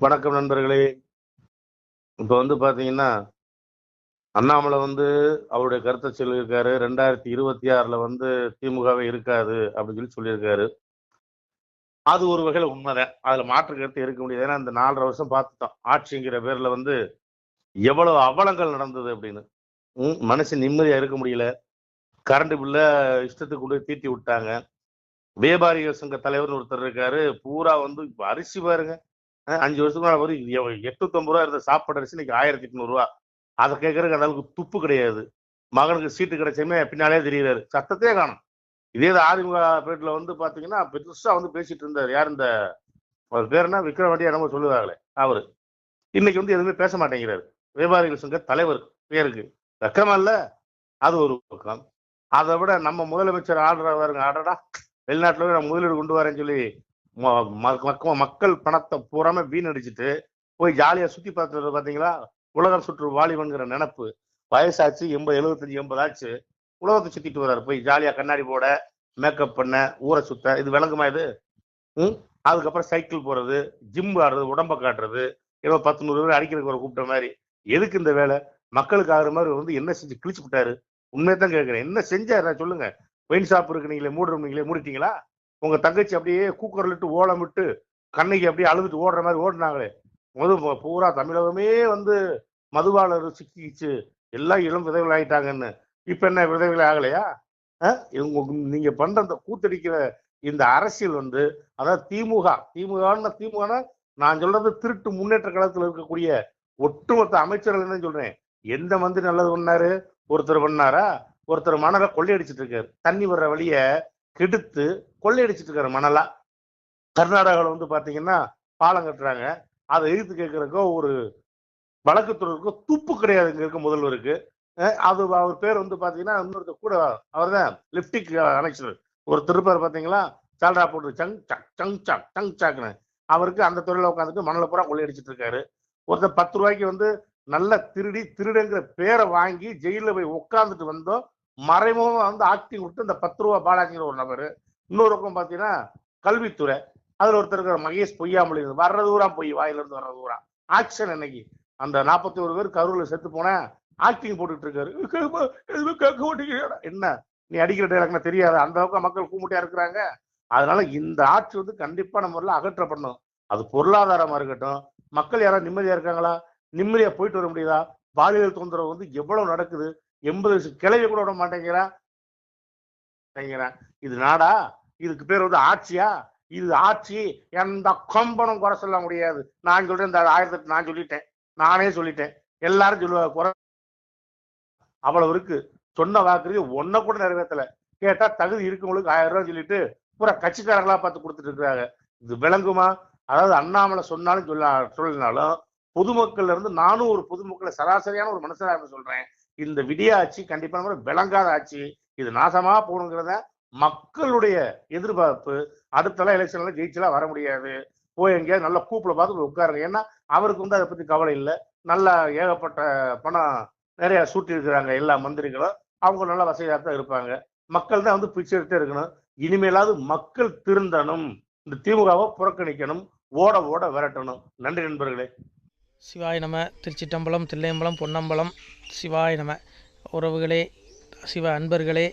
வணக்கம் நண்பர்களே. இப்போ வந்து பாத்தீங்கன்னா அண்ணாமலை வந்து அவருடைய கருத்தை சொல்லியிருக்காரு. ரெண்டாயிரத்தி இருபத்தி ஆறுல வந்து திமுகவே இருக்காது அப்படின்னு சொல்லி சொல்லியிருக்காரு. அது ஒரு வகையில உண்மைதான். அதுல மாற்று கருத்து இருக்க முடியாது. ஏன்னா இந்த நாலரை வருஷம் பார்த்துட்டோம். ஆட்சிங்கிற பேர்ல வந்து எவ்வளவு அவலங்கள் நடந்தது அப்படின்னு. ம், மனுஷன் நிம்மதியா இருக்க முடியல. கரண்ட் பில்ல இஷ்டத்துக்கு கொண்டு தீட்டி விட்டாங்க. வியாபாரிகள் சங்க தலைவர்னு ஒருத்தர் இருக்காரு. பூரா வந்து இப்போ அரிசி பாருங்க. அஞ்சு வருஷத்துக்கு மேலே வரும் எ- எட்நூத்தம்பது ரூபா இருந்த சாப்பாடு அரிசி இன்னைக்கு ஆயிரத்தி எட்நூறு அதை கேட்கறதுக்கு அந்த அளவுக்கு துப்பு கிடையாது. மகனுக்கு சீட்டு கிடைச்சமே பின்னாலே தெரிகிறாரு சத்தத்தையே காணும். இதே இது பேட்டில் வந்து பார்த்தீங்கன்னா பெருசாக வந்து பேசிட்டு இருந்தார். யார் இந்த அவர் பேர்னா என்ன? விக்ரவாண்டி என்னமோ சொல்லுவாங்களே அவர். இன்னைக்கு வந்து எதுவுமே பேச மாட்டேங்கிறாரு. வியாபாரிகள் சங்க தலைவர் பேருக்கு. வெக்கமா இல்லை. அது ஒரு பக்கம். அதை விட நம்ம முதலமைச்சர் ஆடுறவருங்க ஆடடா வெளிநாட்டில் போய் நான் முதலீடு கொண்டு வரேன்னு சொல்லி மக்கள் பணத்தை பூராம வீணடிச்சிட்டு போய் ஜாலியா சுத்தி பார்த்துட்டு பாத்தீங்களா? உலகம் சுற்று வாலிபன்கிற நினப்பு. வயசாச்சு எண்பது எழுபத்தஞ்சு எண்பது ஆச்சு. உலகத்தை சுத்திட்டு வர்றாரு. போய் ஜாலியா கண்ணாடி போட மேக்கப் பண்ண ஊரை சுத்த. இது விளங்குமா இது? ம்? அதுக்கப்புறம் சைக்கிள் போறது ஜிம் ஆடுறது உடம்ப காட்டுறது. ஏதோ பத்து நூறு பேர் அடிக்கிறதுக்கு ஒரு கூப்பிட்ட மாதிரி. எதுக்கு இந்த வேலை? மக்களுக்கு ஆகுற மாதிரி வந்து என்ன செஞ்சு கிழிச்சு விட்டாரு? உண்மையை தான் கேட்கிறேன். என்ன செஞ்சாரு? நான் சொல்லுங்க. ஒயின் ஷாப் இருக்கு நீங்களே மூடுறோம் நீங்களே மூடிட்டீங்களா? உங்க தங்கச்சி அப்படியே கூக்கரலிட்டு ஓலம் விட்டு கண்ணைக்கு அப்படியே அழுதுட்டு ஓடுற மாதிரி ஓடினாங்களே. மது பூரா தமிழகமே வந்து மதுவாளர் சிக்கிச்சு எல்லாம் இளம் விதைகள் ஆகிட்டாங்கன்னு இப்ப என்ன விதைகள் ஆகலையா? இவங்க நீங்க பண்ற அந்த கூத்தடிக்கிற இந்த அரசியல் வந்து அதாவது திமுக திமுக திமுக நான் சொல்றது திருட்டு முன்னேற்ற கழகத்தில் இருக்கக்கூடிய ஒட்டுமொத்த அமைச்சர்கள் என்ன சொல்றேன். எந்த மந்திரி நல்லது பண்ணாரு? ஒருத்தர் பண்ணாரா? ஒருத்தர் மணலை கொள்ளையடிச்சிட்டு இருக்காரு. தண்ணி வர்ற வழிய கெடுத்து கொள்ளையடிச்சிட்டு இருக்காரு மணலா. கர்நாடகாவில் வந்து பார்த்தீங்கன்னா பாலம் கட்டுறாங்க. அதை எதிர்த்து கேட்கறக்கோ ஒரு வழக்குத்துறைக்கோ துப்பு கிடையாது. இங்கே இருக்க முதல்வருக்கு. அது அவர் பேர் வந்து பார்த்தீங்கன்னா இன்னொருத்தர் கூட அவர் தான் லிப்டிக் கனெக்ஷன் ஒரு திருப்பார் பார்த்தீங்களா சால்ரா போட்டு சங் சக் சங் சாக் சங் சாக்னு அவருக்கு அந்த துறையில உட்காந்துட்டு மணலை பூரா கொள்ளையடிச்சிட்டு இருக்காரு ஒருத்தர் பத்து ரூபாய்க்கு வந்து நல்ல திருடி திருடுங்கிற பேரை வாங்கி ஜெயிலில் போய் உட்காந்துட்டு வந்தோம். மறைமுகமாக வந்து ஆக்டிங் விட்டு இந்த பத்து ரூபா பாலாஜிங்கிற ஒரு நபர். இன்னொரு பக்கம் பார்த்தீங்கன்னா கல்வித்துறை. அதில் ஒருத்தர் இருக்கிற மகேஷ் பொய்யாமொழி. வர்றது ஊரா பொய் வாயிலிருந்து வர்றது ஊரா ஆக்ஷன் இன்னைக்கு அந்த நாற்பத்தி ஒரு பேர் கரூரில் செத்து போனேன் ஆக்டிங் போட்டுட்டு இருக்காரு. கேட்க- எதுவுமே என்ன? நீ அடிக்கிற டைலாக்னா தெரியாது. அந்த அளவுக்கு மக்கள் கூமுட்டையா இருக்கிறாங்க. அதனால இந்த ஆட்சி வந்து கண்டிப்பா நம்ம ஊர்ல அகற்றப்படணும். அது பொருளாதாரமா இருக்கட்டும். மக்கள் யாராவது நிம்மதியா இருக்காங்களா? நிம்மதியா போயிட்டு வர முடியுதா? பாலியல் தொந்தரவு வந்து எவ்வளவு நடக்குது? எண்பது வயசு கிளைய கூட விட மாட்டேங்கிறா. மாட்டேங்கிறேன். இது நாடா? இதுக்கு பேர் வந்து ஆட்சியா? இது ஆட்சி எந்த கொம்பனும் குறை சொல்ல முடியாது. நான் சொல்றேன் இந்த ஆயிரத்தி எட்டு நான் சொல்லிட்டேன். நானே சொல்லிட்டேன். எல்லாரும் சொல்லுவாங்க குறை அவ்வளவு இருக்கு. சொன்ன வாக்குறுதி ஒன்ன கூட நிறைவேற்றல. கேட்டா தகுதி இருக்கவங்களுக்கு ஆயிரம் ரூபாய் சொல்லிட்டு பூரா கட்சிக்காரங்களா பார்த்து கொடுத்துட்டு இருக்கிறாங்க. இது விளங்குமா? அதாவது அண்ணாமலை சொன்னாலும் சொல்ல சொல்லினாலும் பொதுமக்கள்ல இருந்து நானும் ஒரு பொதுமக்களை சராசரியான ஒரு மனுஷனாக சொல்றேன். இந்த விடிய ஆட்சி கண்டிப்பா விளங்காத ஆட்சி. இது நாசமா போகணுங்கிறத மக்களுடைய எதிர்பார்ப்பு அடுத்தலாம் எலெக்ஷன்ல ஜெயிச்சலாம் வர முடியாது. போய் எங்கேயாவது நல்ல கூப்பிட பார்த்து உட்காருங்க. ஏன்னா அவருக்கு வந்து அதை பத்தி கவலை இல்லை. நல்லா ஏகப்பட்ட பணம் நிறைய சூட்டி இருக்கிறாங்க எல்லா மந்திரிகளும். அவங்க நல்ல வசதியாக தான் இருப்பாங்க. மக்கள் தான் வந்து பிச்சை எடுத்தே இருக்கணும். இனிமேலாவது மக்கள் திருந்தணும். இந்த திமுகவை புறக்கணிக்கணும். ஓட ஓட விரட்டணும். நன்றி நண்பர்களே. சிவாய் நம. திருச்சிட்டம்பலம் தில்லையம்பலம் பொன்னம்பலம். சிவாய் நம. உறவுகளே சிவ அன்பர்களே.